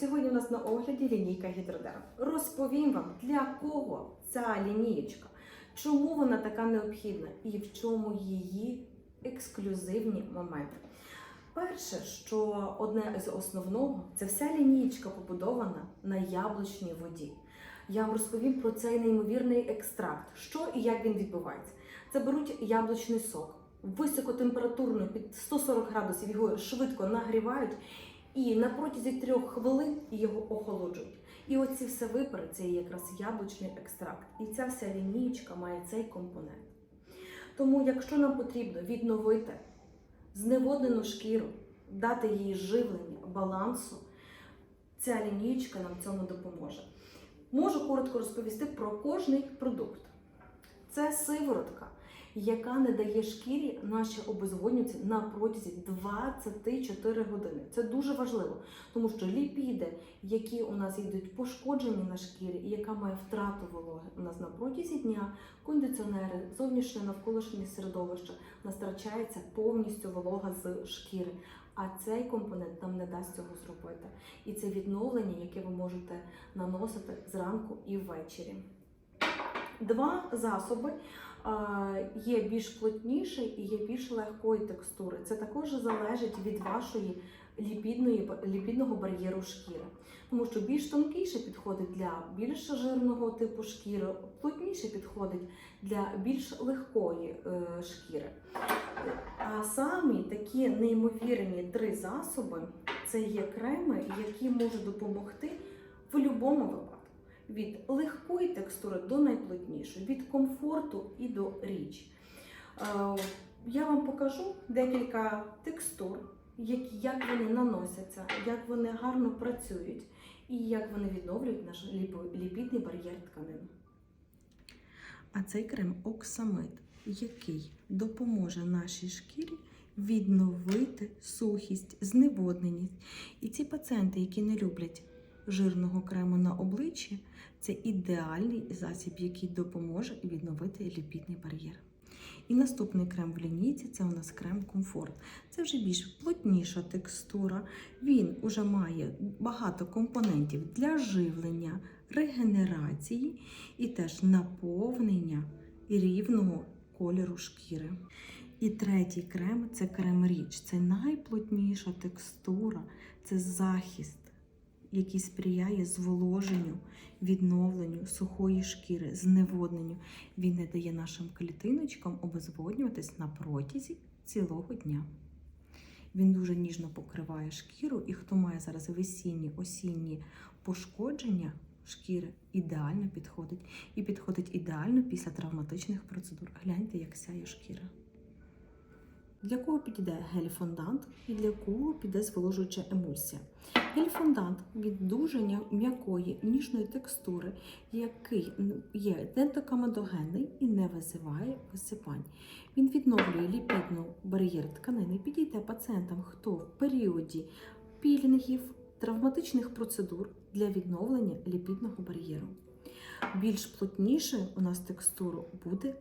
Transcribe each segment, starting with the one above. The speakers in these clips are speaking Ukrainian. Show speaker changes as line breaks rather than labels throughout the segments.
Сьогодні у нас на огляді лінійка Гідродерм. Розповім вам, для кого ця лінієчка, чому вона така необхідна і в чому її ексклюзивні моменти. Перше, що одне з основного, це вся лінієчка побудована на яблучній воді. Я вам розповім про цей неймовірний екстракт, що і як він відбувається. Це беруть яблучний сок, високотемпературно під 140 градусів його швидко нагрівають і на протязі трьох хвилин його охолоджують. І оці все випари це якраз яблучний екстракт. І ця вся лінієчка має цей компонент. Тому, якщо нам потрібно відновити зневоднену шкіру, дати їй живлення, балансу, ця лінієчка нам цьому допоможе. Можу коротко розповісти про кожний продукт. Це сиворотка, яка не дає шкірі наші обезводнювати на протязі 24 години. Це дуже важливо, тому що ліпіди, які у нас йдуть пошкоджені на шкірі, і яка має втрату вологи у нас на протязі дня, кондиціонери, зовнішнє навколишнє середовище, у нас втрачається повністю волога з шкіри. А цей компонент нам не дасть цього зробити. І це відновлення, яке ви можете наносити зранку і ввечері. Два засоби є більш плотніші і є більш легкої текстури. Це також залежить від вашої ліпідної, ліпідного бар'єру шкіри. Тому що більш тонкіше підходить для більш жирного типу шкіри, плотніше підходить для більш легкої е, шкіри. А самі такі неймовірні три засоби це є креми, які можуть допомогти в будь-якому випадку. Від легкої текстури до найплотнішої, від комфорту і до річ. Е, Я вам покажу декілька текстур, як вони наносяться, як вони гарно працюють і як вони відновлюють наш ліпідний бар'єр тканин.
А цей крем оксамит, який допоможе нашій шкірі відновити сухість, зневодненість. І ці пацієнти, які не люблять жирного крему на обличчі, це ідеальний засіб, який допоможе відновити ліпідний бар'єр. І наступний крем в лінійці це у нас крем комфорт. Це вже більш плотніша текстура. Він уже має багато компонентів для живлення, регенерації і теж наповнення рівного кольору шкіри. І третій крем це крем річ. Це найплотніша текстура, це захист, який сприяє зволоженню, відновленню сухої шкіри, зневодненню. Він не дає нашим клітиночкам обезводнюватись на протязі цілого дня. Він дуже ніжно покриває шкіру, і хто має зараз весінні, осінні пошкодження шкіри, ідеально підходить. І підходить ідеально після травматичних процедур. Гляньте, як сяє шкіра. Для кого підійде гель-фондант і для кого піде зволожуюча емульсія. Гель-фондант від дуже м'якої ніжної текстури, який є дентокамедогенний і не визиває висипань. Він відновлює ліпідну бар'єр тканини, підійде пацієнтам, хто в періоді пілінгів, травматичних процедур для відновлення ліпідного бар'єру. Більш плотніше у нас текстуру буде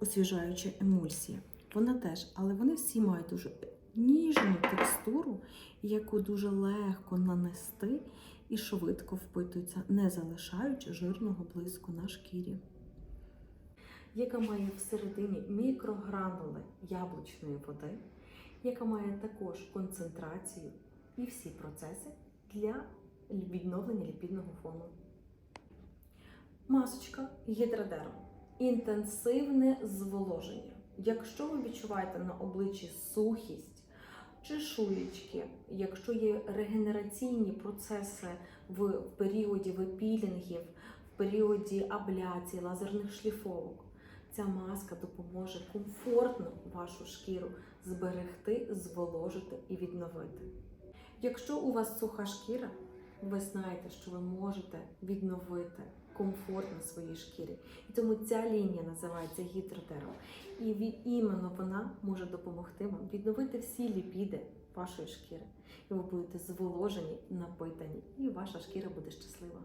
освіжаюча емульсія. Вона теж, але вони всі мають дуже ніжну текстуру, яку дуже легко нанести і швидко впитується, не залишаючи жирного блиску на шкірі.
яка має всередині мікрогранули яблучної води, яка має також концентрацію і всі процеси для відновлення ліпідного фону. Масочка гідродерм. Інтенсивне зволоження. Якщо ви відчуваєте на обличчі сухість, чешуєчки, якщо є регенераційні процеси в періоді випілінгів, в періоді абляції, лазерних шліфовок, ця маска допоможе комфортно вашу шкіру зберегти, зволожити і відновити. Якщо у вас суха шкіра, ви знаєте, що ви можете відновити комфорт на своїй шкірі. І тому ця лінія називається гідротерм. І іменно вона може допомогти вам відновити всі ліпіди вашої шкіри. І ви будете зволожені, напитані, і ваша шкіра буде щаслива.